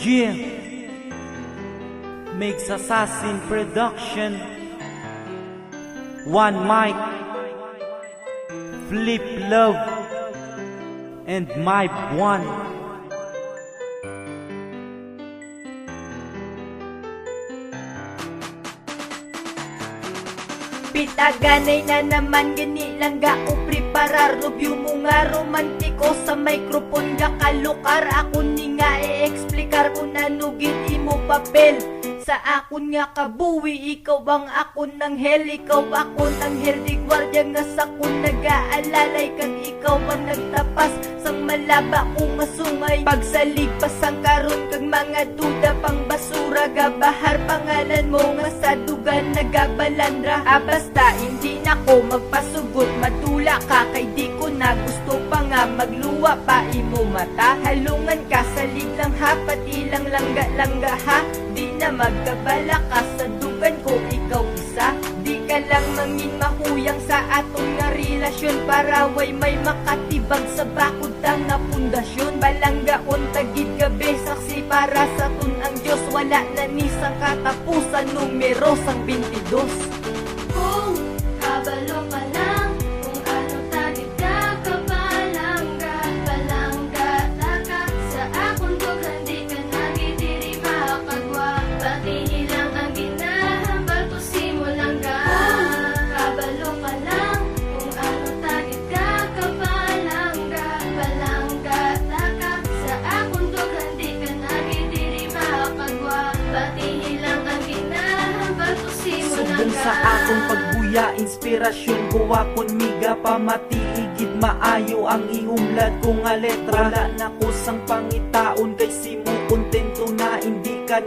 Yeah. Makes Assassin Production. One mic. Flip Love. And my one. Pitaganay na naman gani lang ga preparar Review mo nga romantiko sa microphone. Ga kalukar Ako ni nga i-explikar kung nanugit imo papel. Sa akon nga kabuwi, ikaw ang akon ng hell. Ikaw ako ng hell, di gwardiya nga sa kun Nag-aalalay. Kag ikaw ang nagtapas Sang malaba kong masungay Pagsaligpas ang karon kag mga duda pang basura. Gabahar pangalan mo nga sa dugan nagabalandra Ah basta hindi na ko magpasugot relasyon Para way may makatibag sa bakod tang nga pundasyon Balanggaon tagid gabi saksi para sa tun ang Diyos. Wala na ni sang katapusan numero sang 22 Kung sa akong pagbuya Inspirasyon ko akon miga Pamatiigid maayo ang ihumlad ko nga Wala na ko sang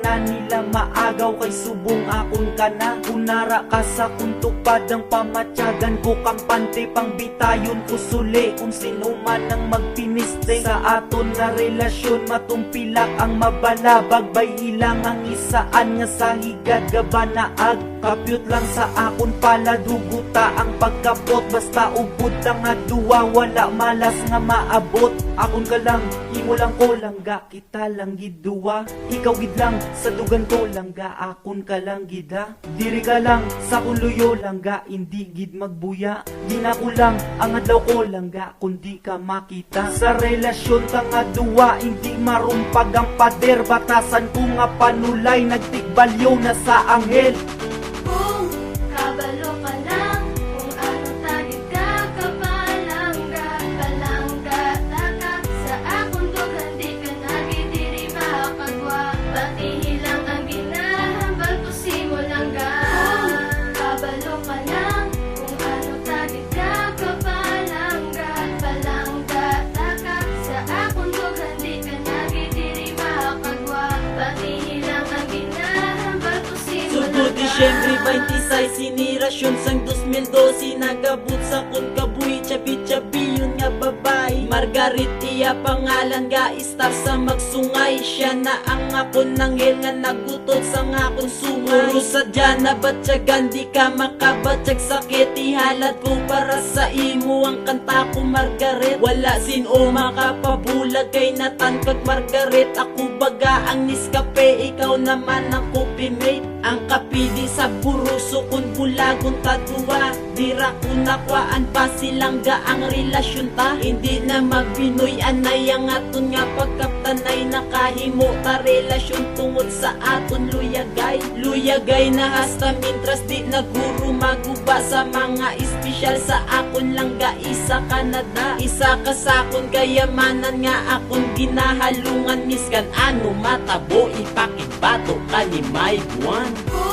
ka na nila maagaw Kay subong akon ka na Kunara ka sa kuntupad Ang pamatyagan ko kampante Pang bitayon ko suli Kung sino man ang magpiniste. Sa aton nga relasyon Matumpilak ang mabalabag. Bay ilang ang isaan nga sa higad Gabanaag Kapyot lang sa akon pala Duguta ang pagkapot. Basta ubod lang nga duwa Wala malas nga maabot. Akon ka lang, imo lang ko langga Kita lang giduwa. Ikaw gid lang, sa dugan ko langga Akon ka lang gida. Diri ka lang, sa kuluyo langga Hindi gid magbuya. Di na ko lang, ang adlaw ko langga Kundi ka makita. Sa relasyon ta nga duwa Hindi marumpag ang pader. Batasan ko nga panulay Nagtigbalyo na sa anghel 26 sinirasyon sang 2012 Nagabot sa kun kabuhi Chabi-chabi yun nga babae. Margaret iya pangalan ga Istar sa magsungay. Siya na ang ako nang nga Nagutot sa nga akong sungay. Puro sadya na batyagan Di ka makabatsyag sakit. Ihalad ko para sa imo Ang kanta ko Margaret. Wala sin o makapabulag Kay natan kag Margaret. Ako baga ang niskape Ikaw naman ang copymate Ang kapidi sa buruso Kung bulagon tatuwa Dira ko nakwaan pa silang ga ang relasyon ta. Hindi na magbinoy anay Ang aton nga pagkaptanay Nakahimo ta relasyon tungod sa aton luyagay Luyagay na hasta mintras di naguro maguba Sa mga espesyal? Sa akon lang ga isa Canada Isa ka sa akon kayamanan nga akon. Ginahalungan Miskan ano matabo? Ipakibato ka ni buwan Kung